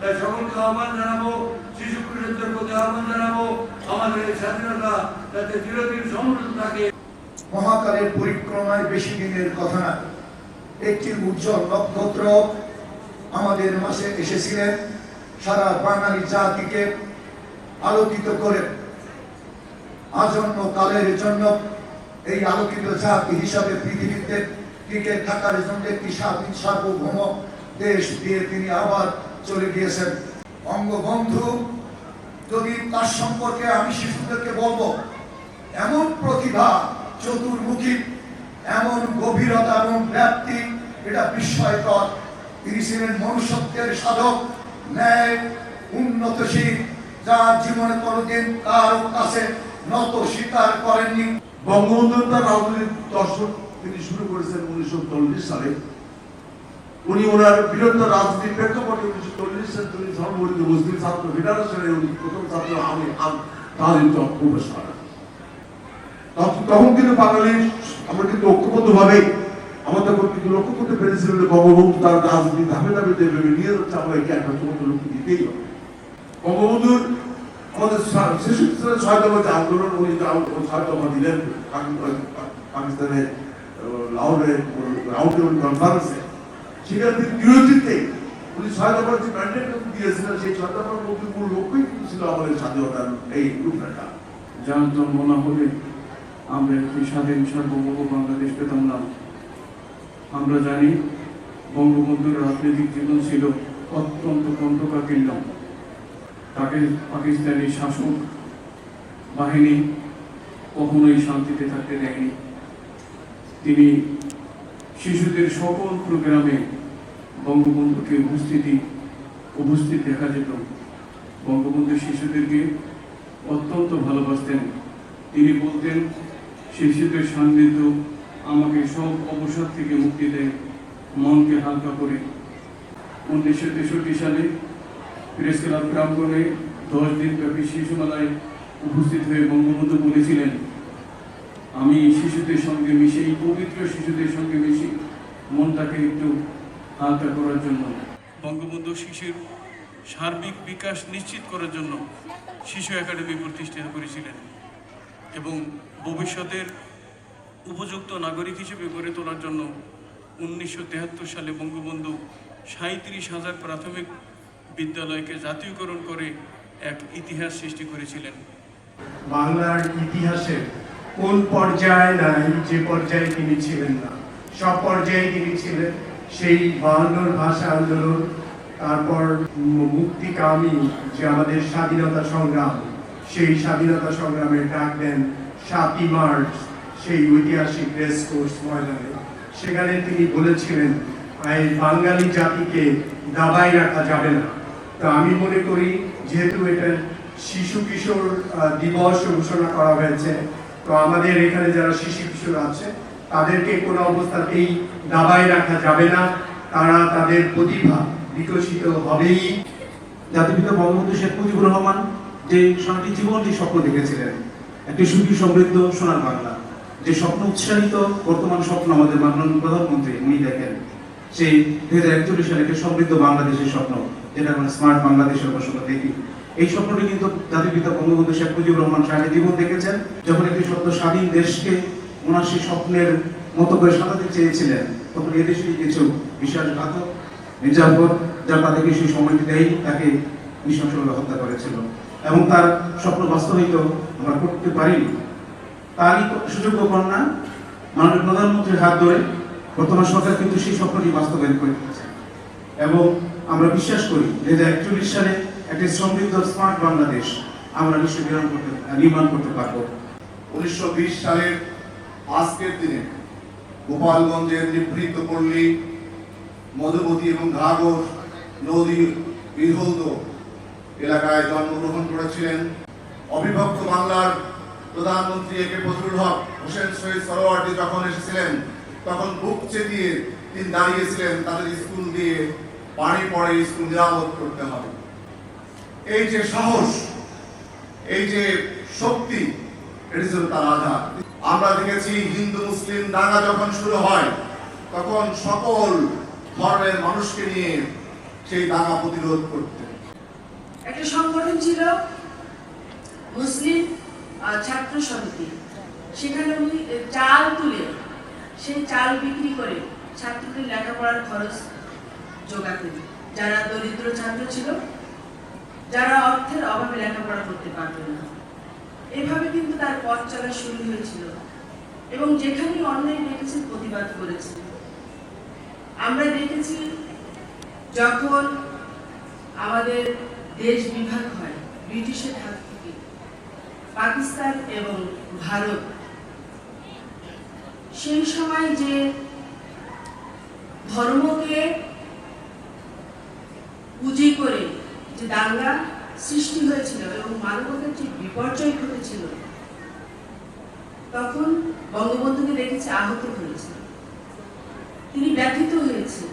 তাই সকলকে আহ্বান জানাব শিশু প্রতি আহ্বান জানাব, আমাদের এই স্বাধীনতা যাতে চিরদিন সমৃদ্ধ থাকে। মহাকালের পরিক্রমায় বেশি দিনের কথা না। একটি উজ্জ্বল নক্ষত্র আমাদের মাসে এসেছিলেন, সারা বাঙালি জাতিকে আলোকিত করে। আজন্ম কালের জন্য এই আলোকিত জাতি হিসাবে পৃথিবীতে টিকে থাকার জন্য একটি স্বাধীন সার্বভৌম দেশ দিয়ে তিনি আবার চলে গিয়েছেন। বঙ্গবন্ধু, যদি তার সম্পর্কে আমি শিশুদেরকে বলব, এমন প্রতিভা চতুর্মুখী, এমন গভীরতা এবং ব্যাপ্তি, এটা বিস্ময়কর। তিনি ছিলেন মনুষ্যত্বের সাধক, ন্যায়, উন্নতশীল, যার জীবনে কোনোদিন কারও কাছে নত স্বীকার করেননি। বঙ্গবন্ধুর তার রাজনৈতিক দর্শন তিনি শুরু করেছেন উনিশশো সালে। উনি ওনার বৃহত্তর রাজনীতির প্রেক্ষাপটে উনিশশো চল্লিশ সালে তিনি সর্বভারতীয় মুসলিম ছাত্র ফেডারেশনের উনি প্রথম ছাত্র আমি তাদের প্রবেশ করেন তখন কিন্তু আমরা কিন্তু কিন্তু লক্ষ্য করতে বঙ্গবন্ধু তার রাজনীতি ধাপে ধাপে নিয়ে যাচ্ছে আমরা একে একটা লক্ষ্য দিতেই হবে। বঙ্গবন্ধুর আমাদের যে আন্দোলন উনি যে আন্দোলন সহায়তা দিলেন পাকি- পাকিস্তানের আহ, লাহোরে রাউন্ড কনফারেন্সে সেখানে তিনি উনি সহায়তা করার যে ম্যান্ডেট দিয়েছিলেন, সেই সহায়তা করার মধ্যে মূল লক্ষ্যই কিন্তু ছিল আমাদের স্বাধীনতার এই রূপরেখা। যার জন্ম না হলে আমরা একটি স্বাধীন সার্বভৌম বাংলাদেশ পেতাম না। আমরা জানি বঙ্গবন্ধুর রাজনৈতিক জীবন ছিল অত্যন্ত কণ্ঠকাকীর্ণ তাকে পাকিস্তানি শাসক বাহিনী কখনোই শান্তিতে থাকতে দেয়নি। তিনি শিশুদের সকল প্রোগ্রামে বঙ্গবন্ধুকে উপস্থিতি, উপস্থিত দেখা যেত। বঙ্গবন্ধু শিশুদেরকে অত্যন্ত ভালোবাসতেন। তিনি বলতেন, শিশুদের সান্নিধ্য আমাকে সব অবসাদ থেকে মুক্তি দেয়। মনকে হালকা করে। উনিশশো তেষট্টি সালে প্রেস ক্লাব প্রাঙ্গণে দশ দিন ব্যাপী শিশু মেলায় উপস্থিত হয়ে বঙ্গবন্ধু বলেছিলেন আমি শিশুদের সঙ্গে মিশে এই পবিত্র শিশুদের সঙ্গে মিশে। মনটাকে একটু হালকা করার জন্য। বঙ্গবন্ধু শিশুর সার্বিক বিকাশ নিশ্চিত করার জন্য শিশু একাডেমি প্রতিষ্ঠিত করেছিলেন এবং ভবিষ্যতের উপযুক্ত নাগরিক হিসেবে গড়ে তোলার জন্য উনিশশো সালে বঙ্গবন্ধু সাঁত্রিশ হাজার প্রাথমিক বিদ্যালয়কে জাতীয়করণ করে এক ইতিহাস সৃষ্টি করেছিলেন। বাংলার ইতিহাসে কোন পর্যায়ে নাই যে পর্যায়ে তিনি ছিলেন না। সব পর্যায়ে তিনি ছিলেন। সেই বাহান্নর ভাষা আন্দোলন, তারপর মুক্তিকামী যে আমাদের স্বাধীনতা সংগ্রাম, সেই স্বাধীনতা সংগ্রামের ডাক দেন সাতই মার্চ, সেই ঐতিহাসিক রেস কোর্স ময়দানে। সেখানে তিনি বলেছিলেন, এই বাঙালি জাতিকে দাবাই রাখা যাবে না। তো আমি মনে করি, যেহেতু এটা শিশু কিশোর দিবস ঘোষণা করা হয়েছে তো আমাদের এখানে যারা শিশু কিশোর আছে, তাদেরকে কোনো অবস্থাতেই দাবায় রাখা যাবে না। তারা তাদের প্রতিভা বিকশিত হবেই। জাতিপিতা বঙ্গবন্ধু শেখ মুজিবুর রহমান যে সারাটি জীবন যে স্বপ্ন দেখেছিলেন, একটি সুখী, সমৃদ্ধ, সোনার বাংলা। যে স্বপ্ন উৎসাহিত, বর্তমান স্বপ্ন আমাদের মাননীয় প্রধানমন্ত্রী, উনি দেখেন, সেই দুই হাজার একচল্লিশ সালে একটি সমৃদ্ধ বাংলাদেশের স্বপ্ন, যেটা আমরা স্মার্ট বাংলাদেশের বসবাস দেখি। এই স্বপ্নটি কিন্তু জাতিপিতা বঙ্গবন্ধু শেখ মুজিবুর রহমান সারাটি জীবন দেখেছেন। যখন একটি সত্য স্বাধীন দেশকে ওনার সেই স্বপ্নের মতো করে সাজাতে চেয়েছিলেন, তখন এদেশেরই কিছু বিশ্বাসঘাতক মির্জাফর যার তাদেরকে সেই সময়টি দেয় তাকে নৃশংসভাবে হত্যা করেছিল। এবং তার স্বপ্ন বাস্তবায়িত আমরা করতে পারিনি তারই সুযোগ্য কন্যা মাননীয় প্রধানমন্ত্রীর হাত ধরে বর্তমান সরকার কিন্তু সেই স্বপ্নটি বাস্তবায়ন করে এবং আমরা বিশ্বাস করি যে একচল্লিশ সালে একটি সমৃদ্ধ স্মার্ট বাংলাদেশ আমরা নিশ্চয় নির্মাণ করতে নির্মাণ করতে পারব। উনিশশো সালের আজকের দিনে গোপালগঞ্জের নিভৃত পল্লী মধুমতি এবং ঘাগর নদী বিধৌত এলাকায় জন্মগ্রহণ করেছিলেন। অবিভক্ত বাংলার প্রধানমন্ত্রী এ কে ফজলুল হক, হোসেন শহীদ সরোয়ার্দী যখন এসেছিলেন, তখন বুক চেপিয়ে তিনি দাঁড়িয়েছিলেন তাদের স্কুল দিয়ে। পানি পড়ে স্কুল নিরাপদ করতে হবে। এই যে সাহস, এই যে শক্তি, এটি ছিল তার আধার আমরা দেখেছি হিন্দু, মুসলিম দাঙ্গা যখন শুরু হয়, তখন সকল ধর্মের মানুষকে নিয়ে সেই দাঙ্গা প্রতিরোধ করতে। একটা সংগঠন ছিল মুসলিম ছাত্র সমিতি। সেখানে উনি চাল তুলে, সেই চাল বিক্রি করে ছাত্রদের লেখাপড়ার খরচ জোগাতেন যারা দরিদ্র ছাত্র ছিল যারা অর্থের অভাবে লেখাপড়া করতে পারবে না। এভাবে কিন্তু তার পথ চলা শুরু হয়েছিল এবং যেখানে অন্যায় দেখেছেন প্রতিবাদ করেছেন আমরা দেখেছি যখন আমাদের দেশ বিভাগ হয়, ব্রিটিশের হাত থেকে, পাকিস্তান এবং ভারত, সেই সময় যে ধর্মকে পুঁজি করে যে দাঙ্গা সৃষ্টি হয়েছিল এবং মানবতার যে বিপর্যয় ঘটেছিল। তখন বঙ্গবন্ধুকে দেখেছে, আহত হয়েছে। তিনি ব্যথিত হয়েছেন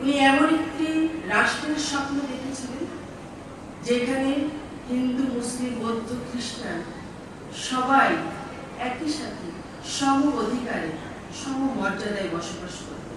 উনি এমন একটি রাষ্ট্রের স্বপ্ন দেখেছিলেন, যেখানে হিন্দু, মুসলিম, বৌদ্ধ, খ্রিস্টান সবাই একই সাথে সম অধিকারে, সম মর্যাদায় বসবাস করবে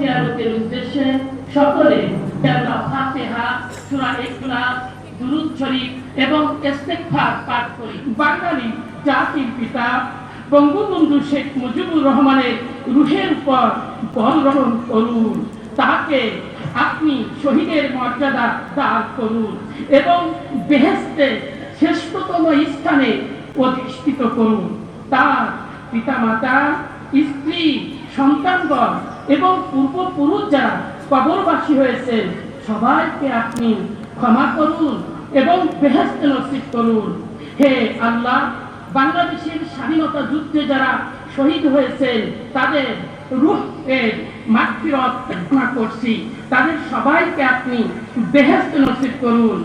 জিয়ারতের উদ্দেশ্যে সকলে ফাতিহা ইখলাস শরীফ এবং ইস্তেগফার পাঠ করি। বাঙালি জাতির পিতা, বঙ্গবন্ধু শেখ মুজিবুর রহমানের রুহের উপর করুন। তাকে আপনি শহীদের মর্যাদা দান করুন এবং বেহেস্তে শ্রেষ্ঠতম স্থানে অধিষ্ঠিত করুন। তার পিতামাতা, স্ত্রী, সন্তানগণ এবং পূর্বপুরুষ যারা কবরবাসী হয়েছেন সবাইকে আপনি ক্ষমা করুন এবং বেহেস্ত নসিব করুন। হে আল্লাহ, বাংলাদেশের স্বাধীনতা যুদ্ধে যারা শহীদ হয়েছেন তাদের রূহের মাতৃরত প্রার্থনা করছি। তাদের সবাইকে আপনি বেহেস্ত নসিব করুন।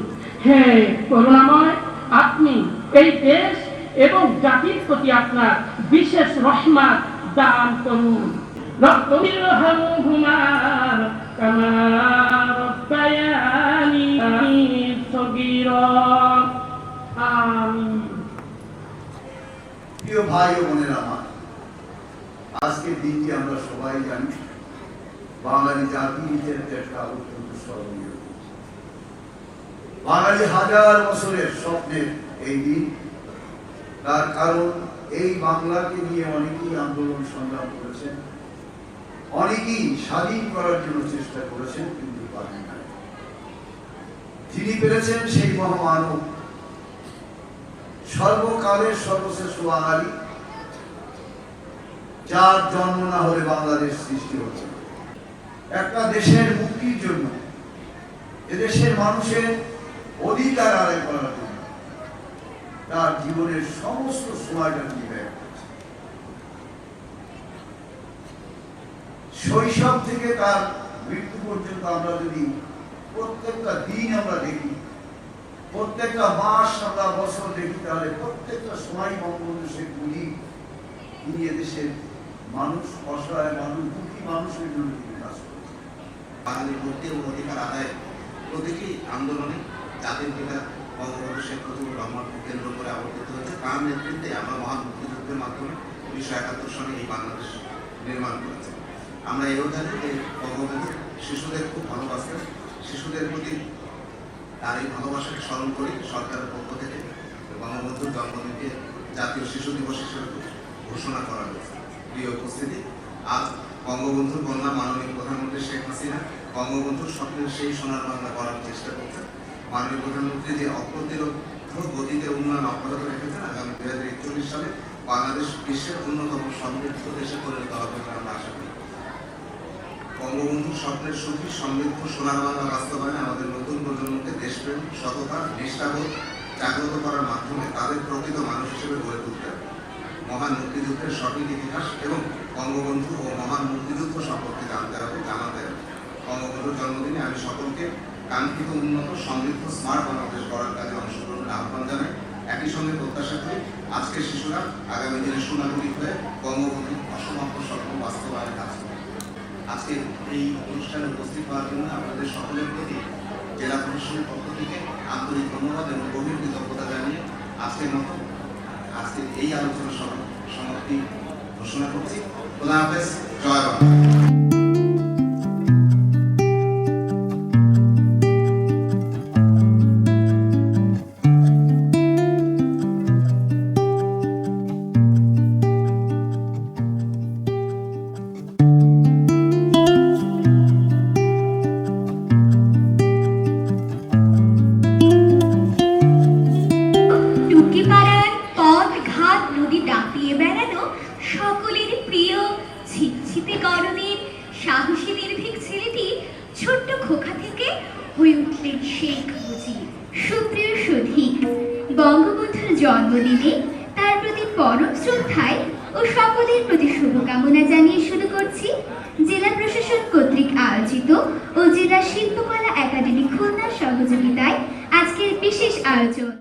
হে করুণাময়, আপনি এই দেশ এবং জাতির প্রতি আপনার বিশেষ রহমাত দান করুন। রহমহুমা কামা রব্বায়ানি সগীরা আমিন প্রিয় ভাই ও বোনেরা আমার আজকের দিনটি আমরা সবাই জানি, বাঙালি জাতির একটা অত্যন্ত স্মরণীয় বাঙালি হাজার বছরের স্বপ্নের এই দিন, তার কারণ এই বাংলাকে নিয়ে অনেকেই আন্দোলন সংগ্রাম করেছেন। অনেকেই স্বাধীন করার জন্য চেষ্টা করেছেন, কিন্তু পারেন না যিনি পেরেছেন সেই মহামানব। সর্বকালের সর্বশ্রেষ্ঠ বাঙালি যার জন্ম না হলে বাংলাদেশ সৃষ্টি হচ্ছে একটা দেশের মুক্তির জন্য, এদেশের মানুষের অধিকার আদায় করার জন্য, তার জীবনের সমস্ত সময়টা তিনি ব্যয় করেছেন শৈশব থেকে তার মৃত্যু পর্যন্ত আমরা যদি প্রত্যেকটা দিন আমরা দেখি, প্রত্যেকটা মাস আমরা বছর দেখি, তাহলে প্রত্যেকটা সময় বঙ্গবন্ধু শেখ মুজিব, তিনি এদেশের মানুষ, অসহায় মানুষ, দুঃখী মানুষের জন্য তিনি কাজ করেছেন। বাঙালির মধ্যে অধিকার আদায় প্রতিটি আন্দোলনে জাতির পিতা বঙ্গবন্ধু শেখ মুজিবুর রহমানকে কেন্দ্র করে আবর্তিত হয়েছে। তার নেতৃত্বে আমরা মহান মুক্তিযুদ্ধের মাধ্যমে উনিশশো একাত্তর সালে এই বাংলাদেশ নির্মাণ করেছি। আমরা এও জানি যে বঙ্গবন্ধু শিশুদের খুব ভালোবাসতেন শিশুদের প্রতি তার এই ভালোবাসাকে স্মরণ করি সরকারের পক্ষ থেকে বঙ্গবন্ধুর জন্মদিনকে জাতীয় শিশু দিবস হিসেবে ঘোষণা করা হয়েছে। প্রিয় উপস্থিতি, আজ বঙ্গবন্ধুর কন্যা মাননীয় প্রধানমন্ত্রী শেখ হাসিনা বঙ্গবন্ধুর স্বপ্নের সেই সোনার বাংলা করার চেষ্টা করছে মাননীয় প্রধানমন্ত্রী যে অপ্রতিরোধ গতিতে উন্নয়ন অব্যাহত রেখেছেন, আগামী দু হাজার একচল্লিশ সালে বাংলাদেশ বিশ্বের অন্যতম সমৃদ্ধ দেশে পরিণত হবে আমরা আশা করি। বঙ্গবন্ধুর স্বপ্নের সুখী, সমৃদ্ধ সোনার বাংলা বাস্তবায়নে আমাদের নতুন প্রজন্মকে দেশপ্রেম, সততা নিষ্ঠাবোধ জাগ্রত করার মাধ্যমে তাদের প্রকৃত মানুষ হিসেবে গড়ে তুলতে। মহান মুক্তিযুদ্ধের সঠিক ইতিহাস এবং বঙ্গবন্ধু ও মহান মুক্তিযুদ্ধ সম্পর্কে জানতে হবে, জানাতে হবে। বঙ্গবন্ধুর জন্মদিনে আমি সকলকে কাঙ্ক্ষিত উন্নত, সমৃদ্ধ, স্মার্ট বাংলাদেশ গড়ার কাজে অংশগ্রহণের আহ্বান জানাই। একই সঙ্গে প্রত্যাশা করি আজকের শিশুরা আগামী দিনে সোনাগুলি হয়ে বঙ্গবন্ধুর অসমাপ্ত স্বপ্ন বাস্তবায়নে কাজ করবে। আজকে এই অনুষ্ঠানে উপস্থিত হওয়ার জন্য আপনাদের সকলের প্রতি জেলা প্রশাসনের পক্ষ থেকে আন্তরিক ধন্যবাদ এবং গভীর কৃতজ্ঞতা জানিয়ে আজকের মতো আজকের এই আলোচনা সম- সমাপ্তি ঘোষণা করছি। আল্লাহ হাফেজ, জয় বাংলা। শেখ মুজিব, সুপ্রিয় সুধীক বঙ্গবন্ধুর জন্মদিনে তার প্রতি পরম শ্রদ্ধায় ও সকলের প্রতি শুভকামনা জানিয়ে শুরু করছি জেলা প্রশাসন কর্তৃক আয়োজিত ও জেলা শিল্পকলা একাডেমি খুলনার সহযোগিতায় আজকের বিশেষ আয়োজন।